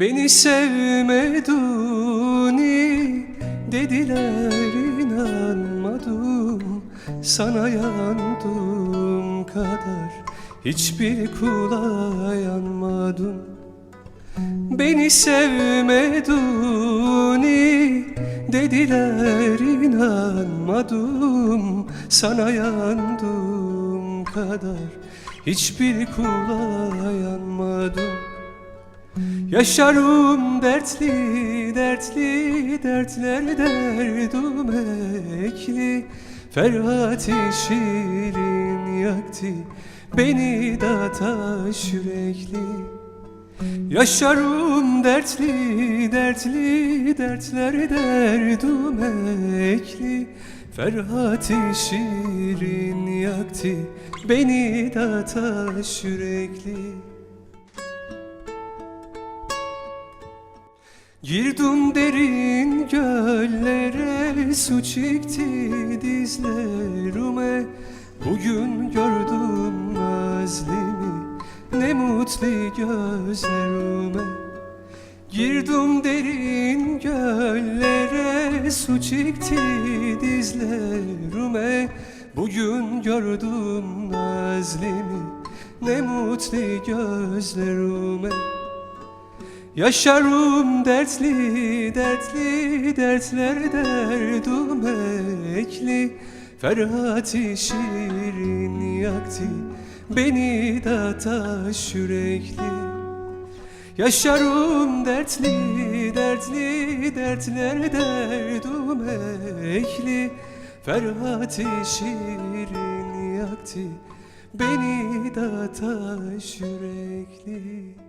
Beni sevmeduni dediler inanmadım. Sana yandım kadar hiçbir kula yanmadım. Beni sevmeduni dediler inanmadım. Sana yandım kadar hiçbir kula yanmadım Yaşarım dertli dertli dertler derdum ekli. Ferhat şirin yaktı beni da taş yürekli. Yaşarım dertli dertli dertler derdum ekli. Ferhat şirin yaktı beni da taş yürekli Girdim derin göllere su çekti dizlerime. Bugün gördüm nazlimi ne mutlu gözlerime. Girdim derin göllere su çekti dizlerime. Bugün gördüm nazlimi ne mutlu gözlerime Yaşarım dertli dertli dertler derdum ekli. Ferhat şirin yaktı beni da taş yürekli. Yaşarım dertli dertli dertler derdum ekli. Ferhat şirin yaktı beni da taş yürekli